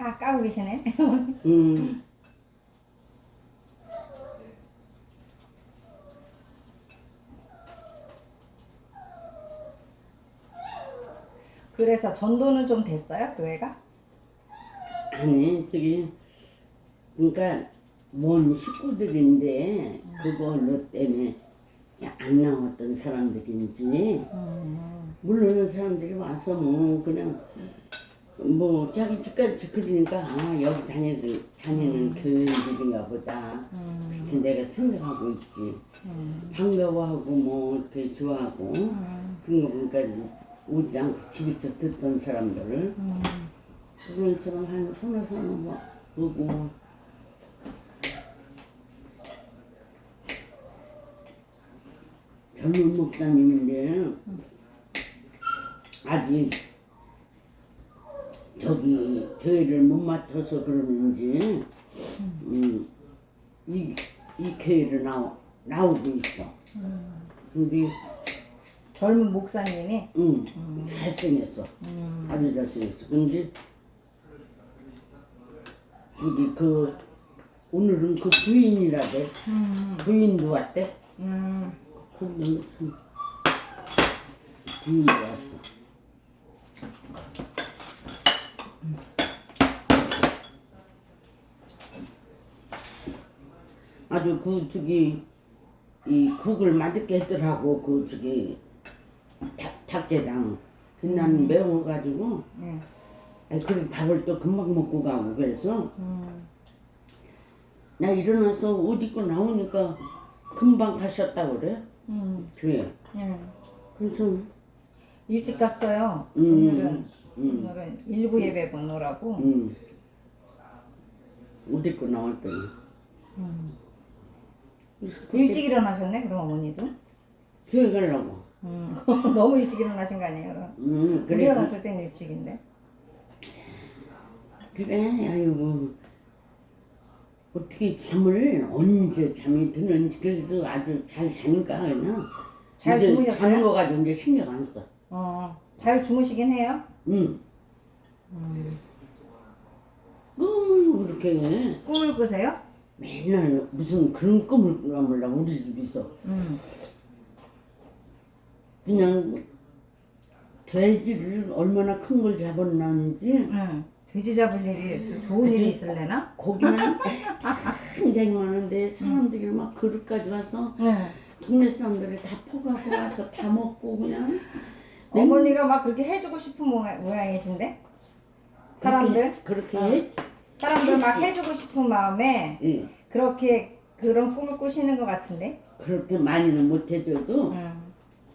다 까고 계시네. 음. 그래서 전도는 좀 됐어요, 교회가? 아니 저기 그러니까 먼 식구들인데 그걸로 때문에 안 나왔던 사람들인지 물론 사람들이 와서 뭐 그냥 뭐 자기 집까지 그러니까 아 여기 다니는 다니는 교인들인가 보다. 그렇게 내가 생각하고 있지. 반가워하고 뭐 이렇게 좋아하고 그런 거 보니까 이제 오지 않고 집에서 듣던 사람들을. 그런 처럼 한 서너 서너 뭐 오고. 젊은 목사님인데 아직 저기 교회를 못 맡아서 그러는지 음, 이, 이 교회를 나오, 나오고 있어. 근데 젊은 목사님이 응, 잘생겼어. 아주 잘생겼어. 근데 우리 그 오늘은 그 부인이라대. 부인도 왔대. 음, 무슨 부인도 왔어. 아주 그 저기 이 국을 맛있게 했더라고 그 저기 닭 닭게장. 그난 매워가지고 네. 아이, 그래 밥을 또 금방 먹고 가고 그래서 음, 나 일어나서 옷 입고 나오니까 금방 가셨다 그래 음, 교회. 예. 그래서 일찍 갔어요. 음, 오늘은 음. 오늘은 일부 예배 보느라고. 음. 옷 입고 나왔더니 음. 그때 일찍 일어나셨네, 그럼 어머니도. 교회 가려고. 음, 너무 일찍 일어나신 거 아니에요, 그럼? 음, 그래. 우리가 갔을 땐 일찍인데. 그래, 아이고. 어떻게 잠을 언제 잠이 드는지 그래도 아주 잘 자니까 그냥 잘 이제 주무셨어요? 자는 거 가지고 이제 신경 안 써. 어, 잘 주무시긴 해요. 응. 음. 꿈을 그렇게 해. 꿈을 꾸세요? 맨날 무슨 그런 꿈을 꾸나 몰라 우리 집에서 음. 그냥 돼지를 얼마나 큰 걸 잡았는지 응. 돼지 잡을 일이 또 좋은 일이 있을래나? 고기는 굉장히 많은데 사람들이 막 그릇 가져와서 응. 동네 사람들이 다 퍼가고 와서 다 먹고 그냥 어머니가 막 그렇게 해주고 싶은 모양이신데? 사람들? 그렇게 어. 해? 사람들 막 해주고 싶은 마음에 예. 그렇게 그런 꿈을 꾸시는 것 같은데? 그렇게 많이는 못해줘도 응.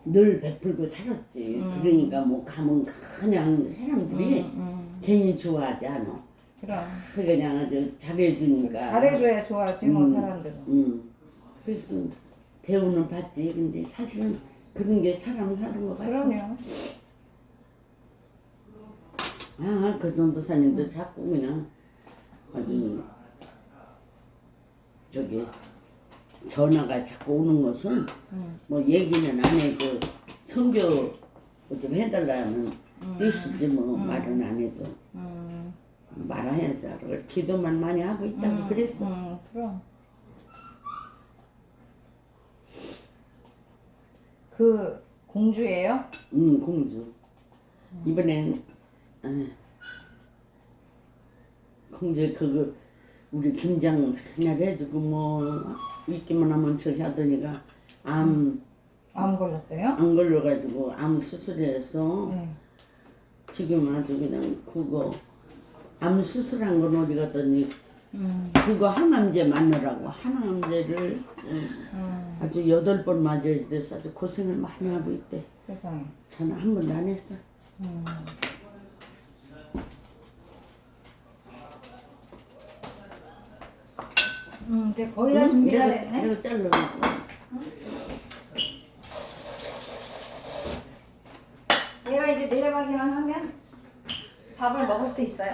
늘 베풀고 살았지 음. 그러니까 뭐 가면 그냥 사람들이 응, 응. 괜히 좋아하지 않아 그럼. 그냥 아주 잘해주니까 잘해줘야 좋아하지, 뭐, 음. 사람들은. 음. 그래서 대우는 받지. 근데 사실은 그런 게 사람 사는 거 같아. 그럼요. 아, 그 전도사님도 자꾸 그냥 아주 저기 전화가 자꾸 오는 것은 음. 뭐 얘기는 안 해도 성교 좀 해달라는 뜻이지 뭐 말은 안 해도 음. 그래서 기도만 많이 하고 있다고 그랬어. 음, 그럼. 그 공주예요? 응, 공주. 이번엔, 아, 공주 그거, 우리 김장 맨날 해주고 뭐, 있기만 하면 저기 하더니가 암, 암 걸렸대요? 안 걸려가지고 암 수술해서 네. 지금 아주 그냥 그거, 암 수술한 건 어디 갔더니 음. 그거 항암제 맞느라고 항암제를 음. 아주 여덟 번 맞아야 돼서 아주 고생을 많이 하고 있대. 세상에. 저는 한 번도 안 했어. 음. 음, 이제 거의 다 준비가 됐네. 내가 잘라놓고. 얘가 이제 내려가기만 하면 밥을 먹을 수 있어요.